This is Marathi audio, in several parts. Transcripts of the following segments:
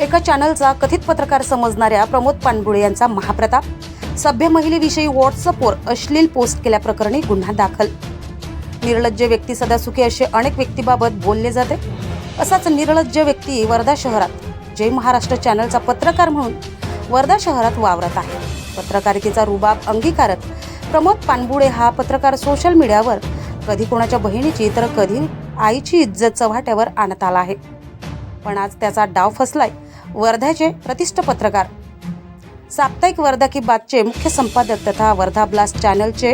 एका चॅनलचा कथित पत्रकार समजणाऱ्या प्रमोद पानबुळे यांचा महाप्रताप. सभ्य महिलेविषयी व्हॉट्सअपवर अश्लील पोस्ट केल्याप्रकरणी गुन्हा दाखल. निर्लज्ज व्यक्ती सदासुखी असे अनेक व्यक्तीबाबत बोलले जाते. असाच निर्लज्ज व्यक्ती वर्धा शहरात जय महाराष्ट्र चॅनलचा पत्रकार म्हणून वर्धा शहरात वावरत आहे. पत्रकारितेचा रुबाब अंगीकारत प्रमोद पानबुळे हा पत्रकार सोशल मीडियावर कधी कोणाच्या बहिणीची तर कधी आईची इज्जत चव्हाट्यावर आणत आला आहे. पण आज त्याचा डाव फसलाय. वर्ध्याचे प्रतिष्ठ पत्रकार. साप्ताहिक वर्धा की बातचे मुख्य संपादक तथा वर्धा ब्लास्ट चॅनलचे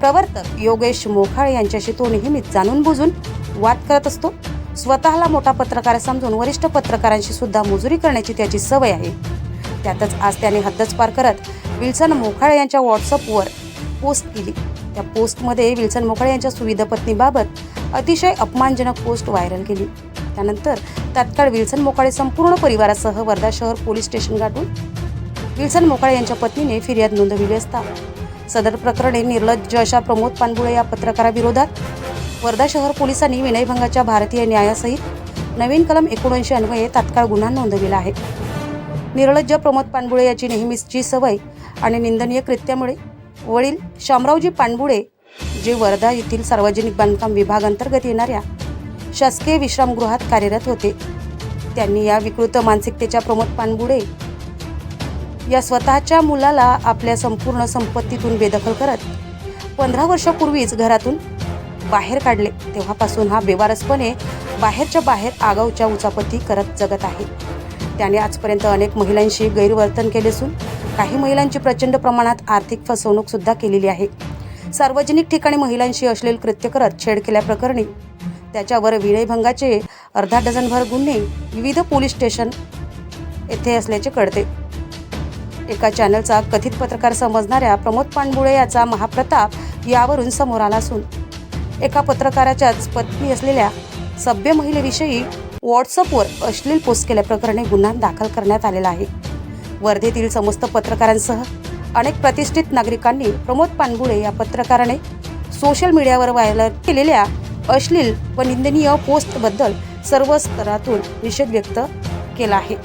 प्रवर्तक योगेश मोखाळे यांच्याशी तो नेहमीच जाणून बुजून वाद करत असतो. स्वतःला मोठा पत्रकार समजून वरिष्ठ पत्रकारांशी सुद्धा मुजुरी करण्याची त्याची सवय आहे. त्यातच आज त्याने हद्दच पार करत विल्सन मोखाळे यांच्या व्हॉट्सअपवर पोस्ट केली. त्या पोस्टमध्ये विल्सन मोखाळे यांच्या सुविधा पत्नीबाबत अतिशय अपमानजनक पोस्ट व्हायरल केली. त्यानंतर तात्काळ विल्सन मोकाळे संपूर्ण परिवारासह वर्धा शहर पोलीस स्टेशन गाठून विल्सन मोकाळे यांच्या पत्नीने फिर्याद नोंदविली असता. सदर प्रकरणी निर्लज्ज अशा प्रमोद पानबुळे या पत्रकाराविरोधात वर्धा शहर पोलिसांनी विनयभंगाच्या भारतीय न्यायासहित नवीन कलम एकोणऐंशी अन्वये तात्काळ गुन्हा नोंदविला आहे. निर्लज्ज प्रमोद पानबुळे याची नेहमीची सवय आणि निंदनीय कृत्यामुळे वडील शामरावजी पानबुळे जे वर्धा येथील सार्वजनिक बांधकाम विभागांतर्गत येणाऱ्या शासकीय विश्रामगृहात कार्यरत होते. त्यांनी या विकृत मानसिकतेच्या प्रमोद पानबुडे या स्वतःच्या मुलाला आपल्या संपूर्ण संपत्तीतून बेदखल करत पंधरा वर्षापूर्वीच घरातून बाहेर काढले. तेव्हापासून हा बेवारसपणे बाहेरच्या बाहेर आगाऊच्या उचापती करत जगत आहे. त्याने आजपर्यंत अनेक महिलांशी गैरवर्तन केले असून काही महिलांची प्रचंड प्रमाणात आर्थिक फसवणूक सुद्धा केलेली आहे. सार्वजनिक ठिकाणी महिलांशी अश्लील कृत्य करत छेड केल्याप्रकरणी त्याच्यावर विनयभंगाचे अर्धा डझनभर गुन्हे विविध पोलीस स्टेशन येथे असल्याचे कळते. एका चॅनलचा कथित पत्रकार समजणाऱ्या प्रमोद पानबुळे याचा महाप्रताप यावरून समोर आला असून एका पत्रकाराच्याच पत्नी असलेल्या सभ्य महिलेविषयी व्हॉट्सअपवर अश्लील पोस्ट केल्याप्रकरणी गुन्हा दाखल करण्यात आलेला आहे. वर्धेतील समस्त पत्रकारांसह अनेक प्रतिष्ठित नागरिकांनी प्रमोद पानगुळे या पत्रकाराने सोशल मीडियावर व्हायरल केलेल्या अश्लील व निंदनीय पोस्टबद्दल सर्व स्तरातून निषेध व्यक्त केला आहे.